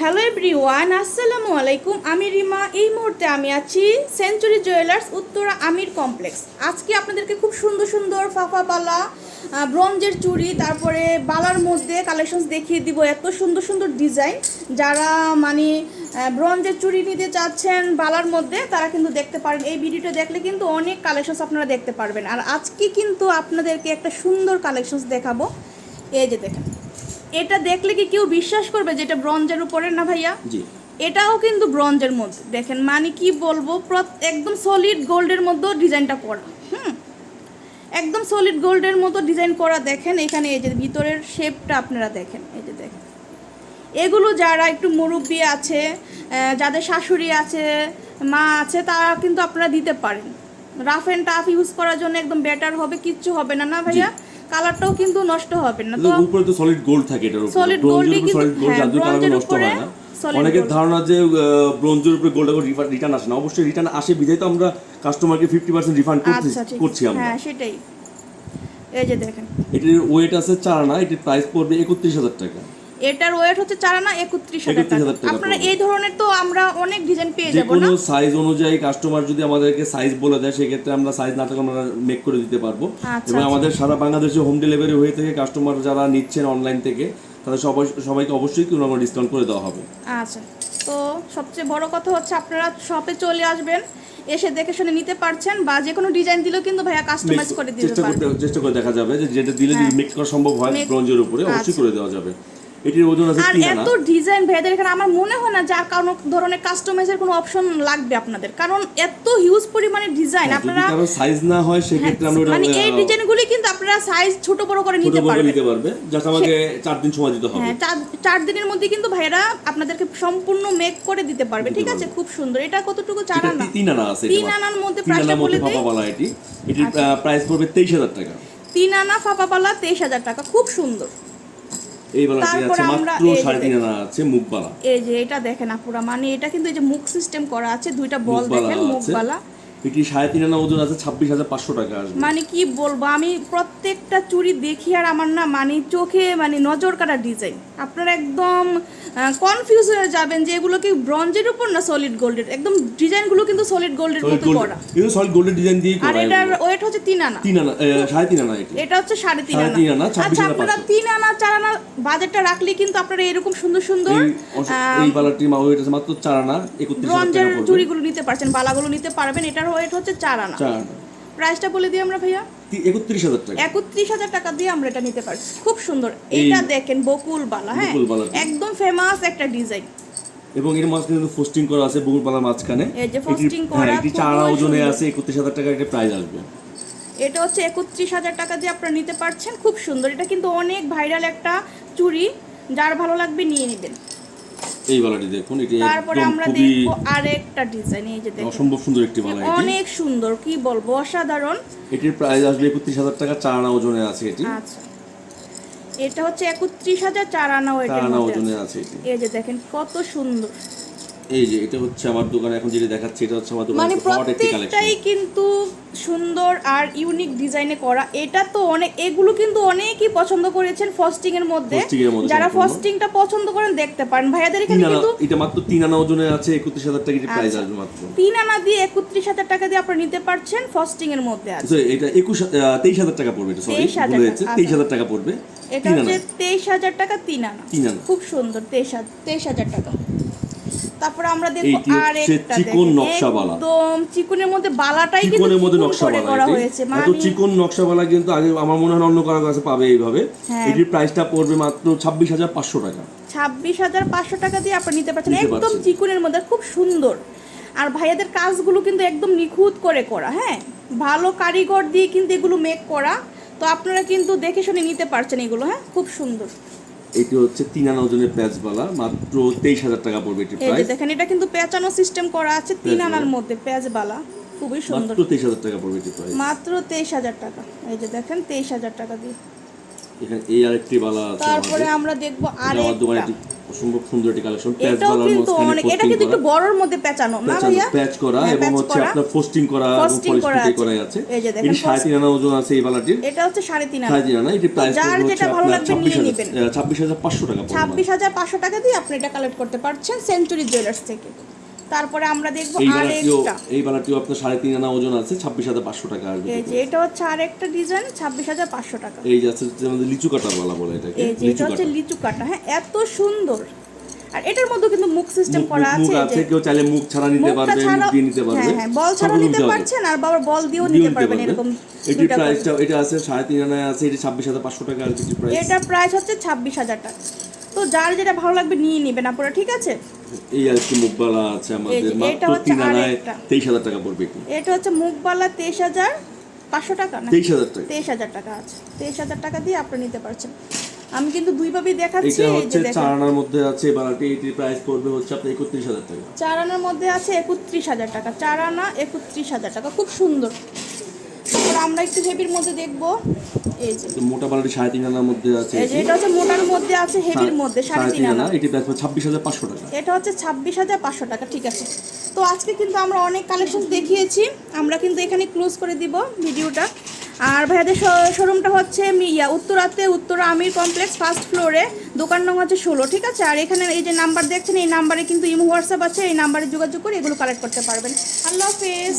Hello everyone আসসালামু আলাইকুম। আমি রিমা। এই মুহূর্তে আমি আছি century jewellers Uttara Amir complex আজকে আপনাদেরকে খুব সুন্দর সুন্দর ফাফা আহ, ব্রঞ্জের চুড়ি তারপরে বালার মধ্যে কালেকশনস দেখিয়ে দিব। এত সুন্দর সুন্দর ডিজাইন যারা মানে ব্রঞ্জের চুড়ি নিতে চাচ্ছেন বালার মধ্যে তারা কিন্তু দেখতে পারেন। এই ভিডিওটা দেখলে কিন্তু অনেক কালেকশনস আপনারা দেখতে পারবেন। আর আজকে কিন্তু আপনাদেরকে একটা সুন্দর কালেকশনস দেখাবো। এই যে দেখেন। এটা দেখলে কি কেউ বিশ্বাস করবে যে এটা ব্রঞ্জের উপরে না ভাইয়া? জি। এটাও কিন্তু ব্রঞ্জের মধ্যে। দেখেন মানে কি বলব একদম সলিড গোল্ডের মধ্যে ডিজাইনটা করা হুম? একদম সলিড গোল্ডের মতো ডিজাইন করা দেখেন এখানে এই যে ভিতরের শেপটা আপনারা দেখেন এই যে দেখেন। এগুলো যারা একটু মুরব্বী আছে যাদের শাশুড়ি আছে মা আছে তারা কিন্তু আপনারা দিতে পারেন। রাফ অ্যান্ড টাফ ইউজ করার জন্য একদম বেটার হবে কিচ্ছু হবে না না ভাইয়া? কালারটাও কিন্তু নষ্ট হবে না। তো উপরে তো সলিড গোল্ড থাকে এটার উপরে। সলিড গোল্ডই কিন্তু- সলিড গোল্ড যার কালার নষ্ট হয় না। অনেকের ধারণা যে ব্রোঞ্জের উপরে গোল্ড রিটার্ন আসে না। অবশ্যই রিটার্ন আসে বিধায় তো আমরা কাস্টমারকে ফিফটি পার্সেন্ট রিফান্ড করতে করছি আমরা। হ্যাঁ সেটাই। এই যে দেখেন। এটির ওয়েট আছে চার আনা এটির প্রাইস পড়বে একত্রিশ হাজার টাকা। এটার ওয়েট হচ্ছে চার আনা একত্রিশ হাজার 31,000 টাকা আপনারা এই ধরনের তো আমরা অনেক ডিজাইন পেয়ে যাব না কোনো সাইজ অনুযায়ী কাস্টমার যদি আমাদেরকে সাইজ বলে দেয় সেক্ষেত্রে আমরা সাইজ না থাকলে আমরা মেক করে দিতে পারব আচ্ছা, এবং আচ্ছা। আমাদের সারা বাংলাদেশে হোম ডেলিভারি হয়ে থেকে কাস্টমার যারা নিচ্ছেন অনলাইন থেকে তাদের সবাই সবাইকে অবশ্যই কোনো আমরা ডিসকাউন্ট করে দেওয়া হবে আচ্ছা তো সবচেয়ে বড় কথা হচ্ছে আপনারা শপে চলে আসবেন এসে দেখে শুনে নিতে পারছেন বা যে কোনো ডিজাইন দিলেও কিন্তু ভাইয়া কাস্টমাইজ করে দিতে চেষ্টা করতে পারবেন চেষ্টা করে দেখা যাবে যে যেটা দিলে যদি হ্যাঁ। মেক করা সম্ভব হয় ব্রঞ্জের উপরে অবশ্যই আচ্ছা। করে দেওয়া যাবে এটির ওজন আছে আর তিন আনা। এত ডিজাইন ভাইয়াদের এখানে আমার মনে হয় না যে আর কোনো ধরনের কাস্টমাইজের কোনো অপশন লাগবে আপনাদের। কারণ এত হিউজ পরিমাণে ডিজাইন হ্যাঁ, আপনারা কারও সাইজ না হয় সেক্ষেত্রে আমরা মানে এই ডিজাইনগুলি কিন্তু আপনারা সাইজ ছোট বড় করে নিতে পারবেন। নিতে পারবে জাস্ট আমাকে চার দিন সময় দিতে হবে। হ্যাঁ চার চার দিনের মধ্যে কিন্তু ভাইরা আপনাদেরকে সম্পূর্ণ মেক করে দিতে পারবে ঠিক আছে? খুব সুন্দর। এটা কতটুকু? চার আনা? তিন আনা আছে তিন আনার মধ্যে প্রাইসটা বলে দেই বালা এটি। এটির প্রাইস পড়বে তেইশ হাজার টাকা। তিন আনা ফাঁপাপালা তেইশ হাজার টাকা খুব সুন্দর। এই বালাটি আছে মাত্র যে সাড়ে তিন দেখি। আনা আছে মুখ বালা। এই যে এটা দেখেন আপুরা মানে এটা কিন্তু এই যে মুখ সিস্টেম করা আছে দুইটা বল দেখেন মুখ মুখবালা এটি সাড়ে তিন আনা ওজন আছে ছাব্বিশ হাজার পাঁচশো টাকা আসবে। মানে কি বলব আমি প্রত্যেকটা চুড়ি দেখি আর আমার না মানে চোখে মানে নজর কাটা ডিজাইন আপনারা একদম কনফিউজ হয়ে যাবেন যে এগুলো কি ব্রঞ্জের উপর না সলিড গোল্ডের একদম ডিজাইনগুলো কিন্তু সলিড গোল্ডের মতো করা। কিন্তু সলিড গোল্ডের ডিজাইন দিয়ে আর এটার ওয়েট হচ্ছে তিন আনা। তিন আনা সাড়ে তিন আনা এটি। এটা হচ্ছে সাড়ে তিন আনা। আচ্ছা আপনারা তিন আনা চার আনা বাজেটটা রাখলে কিন্তু আপনারা এরকম সুন্দর সুন্দর এই মা ওয়েট আছে মাত্র চার আনা একত্রিশ ব্রঞ্জের চুড়িগুলো নিতে পারছেন বালাগুলো নিতে পারবেন এটার ওয়েট হচ্ছে চার আনা। প্রাইসটা বলে দিই আমরা ভাইয়া। একত্রিশ হাজার টাকা। একত্রিশ হাজার টাকা দিয়ে আমরা এটা নিতে পারছি। খুব সুন্দর। এটা দেখেন বকুল বালা হ্যাঁ একদম ফেমাস একটা ডিজাইন এবং এর মাঝখানে কিন্তু পোস্টিং করা আছে মাঝখানে। হ্যাঁ এটি চার ওজনে আছে একত্রিশ হাজার টাকা একটা প্রাইস আসবে। এটা হচ্ছে একত্রিশ হাজার টাকা দিয়ে আপনারা নিতে পারছেন। খুব সুন্দর। এটা কিন্তু অনেক ভাইরাল একটা চুড়ি। যার ভালো লাগবে নিয়ে নেবেন। এই বালাটি দেখুন এটি তারপরে আমরা দেখব আরেকটা ডিজাইন এই যে দেখুন। অসম্ভব সুন্দর একটি বালা এটি অনেক সুন্দর কি বলব অসাধারণ। এটির প্রাইস আসবে একত্রিশ হাজার টাকা চার আনা ওজনে আছে এটি। আচ্ছা। এটা হচ্ছে একত্রিশ হাজার চার আনা ওজনে। আছে। এই যে দেখেন কত সুন্দর। এই যে এটা হচ্ছে আমার দোকানে এখন যেটা দেখাচ্ছি এটা হচ্ছে আমার মানে দোকানে কালেকশন প্রত্যেকটাই কিন্তু সুন্দর আর ইউনিক ডিজাইনে করা। এটা তো অনেক এগুলো কিন্তু অনেকেই পছন্দ করেছেন ফস্টিং এর মধ্যে। যারা। ফস্টিংটা পছন্দ করেন দেখতে পারেন। ভাইয়াদের এখানে কিন্তু এটা মাত্র তিন আনা ওজনে আছে একত্রিশ হাজার টাকা প্রাইস আচ্ছা। আসবে মাত্র। তিন আনা দিয়ে একত্রিশ হাজার টাকা দিয়ে আপনারা নিতে পারছেন ফস্টিং এর মধ্যে আছে। এটা একুশ তেইশ হাজার টাকা পড়বে এটা সরি 23,000 ভুলে টাকা, হাজার টাকা পড়বে। এটা হচ্ছে তেইশ হাজার টাকা তিন আনা। তিন আনা। খুব সুন্দর তেইশ হাজার তেইশ হাজার টাকা। তারপরে আমরা দেখব আর একটা চিকন দেখেন, নকশাওয়ালা। একদম চিকুনের মধ্যে বালাটাই কিন্তু চিকনের মধ্যে নকশা করা হয়েছে। এত মানে চিকন নকশাওয়ালা কিন্তু আগে আমার মনে হয় অন্য কারও কাছে পাবে এইভাবে। হ্যাঁ। এটির প্রাইসটা পড়বে মাত্র ছাব্বিশ হাজার পাঁচশো টাকা। ছাব্বিশ হাজার পাঁচশো টাকা দিয়ে আপনি নিতে পারছেন। একদম। চিকুনের মধ্যে খুব সুন্দর। আর ভাইয়াদের কাজগুলো কিন্তু একদম নিখুঁত করে করা হ্যাঁ? ভালো কারিগর দিয়ে কিন্তু এগুলো মেক করা। তো আপনারা কিন্তু দেখে শুনে নিতে পারছেন এগুলো হ্যাঁ? খুব সুন্দর। এটি হচ্ছে তিন আনা ওজনের প্যাঁচবালা মাত্র তেইশ হাজার টাকা পড়বে এটি এই প্রাইস দেখেন এটা কিন্তু পেঁচানো সিস্টেম করা আছে তিন আনার বালা। মধ্যে প্যাঁচবালা খুবই সুন্দর। মাত্র তেইশ হাজার টাকা পড়বে এটি প্রাইস মাত্র তেইশ হাজার টাকা। এই যে দেখেন তেইশ হাজার টাকা দিয়ে। এখানে এই আরেকটি বালা আছে তারপরে আমরা দেখব আরেকটা। অসম্ভব সুন্দর একটি কালেকশন প্যাচ এটাও বালার মাঝখানে অনেক এটা কিন্তু একটু বড়র মধ্যে প্যাচানো না ভাইয়া? প্যাচ করা হ্যাঁ, এবং হচ্ছে আপনার করা করা আছে। এটি সাড়ে তিন আনা ওজন আছে এই বালাটির। এটা হচ্ছে সাড়ে তিন সাড়ে আনা তিন আনা এটি প্রাইস যার যেটা ভালো লাগবে নিয়ে হাজার নিবেন। ছাব্বিশ হাজার পাঁচশো টাকা ছাব্বিশ হাজার পাঁচশো টাকা দিয়ে আপনি এটা কালেক্ট করতে পারছেন সেঞ্চুরি জুয়েলার্স থেকে। তারপরে আমরা দেখব এই বালাটিও আরেকটা এই বালাটিও আপনার সাড়ে তিন আনা ওজন আছে ছাব্বিশ হাজার পাঁচশো টাকা আসবে এই যে এটা হচ্ছে আরেকটা ডিজাইন ছাব্বিশ হাজার পাঁচশো টাকা। এই যে আছে আমাদের লিচু কাটার বালা বলে এটাকে এই যে এটা হচ্ছে লিচু কাটা হ্যাঁ এত সুন্দর। আর এটার মধ্যে কিন্তু মুখ সিস্টেম করা আছে আছে কেউ চাইলে মুখ ছাড়া নিতে পারবে মুখ দিয়ে নিতে পারবে হ্যাঁ হ্যাঁ বল ছাড়া নিতে পারছেন আর বাবার বল দিয়েও নিতে পারবেন এরকম করে। প্রাইসটা এটা আছে সাড়ে তিন আনায় আছে এটি টাকা আর কিছু প্রাইস এটার প্রাইস হচ্ছে ছাব্বিশ হাজার টাকা। তো যার যেটা ভালো লাগবে নিয়ে নেবেন আপনারা ঠিক আছে? এই আর কি মুখবালা আছে আমাদের মাত্র তিন আনায় তেইশ হাজার টাকা পড়বে এটি হচ্ছে মুখবালা তেইশ হাজার পাঁচশো টাকা না তেইশ হাজার টাকা। তেইশ হাজার টাকা আছে। তেইশ হাজার টাকা দিয়ে আপনি নিতে পারছেন। আমি কিন্তু দুইভাবেই দেখাচ্ছি এটা হচ্ছে চার আনার মধ্যে আছে বালাটি এটির প্রাইস পড়বে হচ্ছে আপনার একত্রিশ হাজার টাকা। চার আনার মধ্যে আছে একত্রিশ হাজার টাকা। চার আনা একত্রিশ হাজার টাকা খুব সুন্দর। আমরা একটু হেভির মধ্যে দেখব। এই যে। মোটা বালাটি সাড়ে তিন আনার মধ্যে আছে এই যে এটা হচ্ছে মোটার মধ্যে আছে হেভির মধ্যে সাড়ে তিন আনা। এটি প্রাইস ছাব্বিশ হাজার পাঁচশো টাকা। এটা হচ্ছে ছাব্বিশ হাজার পাঁচশো টাকা ঠিক আছে। তো আজকে কিন্তু আমরা অনেক কালেকশন দেখিয়েছি আমরা কিন্তু এখানে ক্লোজ করে দিব ভিডিওটা। আর ভাইয়াদের শোরুমটা হচ্ছে ইয়া উত্তরাতে উত্তরা আমির কমপ্লেক্স ফার্স্ট ফ্লোরে দোকান নং হচ্ছে ষোলো ঠিক আছে? আর এখানে এই যে নাম্বার দেখছেন এই নাম্বারে কিন্তু ইমো হোয়াটসঅ্যাপ আছে এই নাম্বারে যোগাযোগ করে এগুলো কালেক্ট করতে পারবেন। আল্লাহ হাফেজ।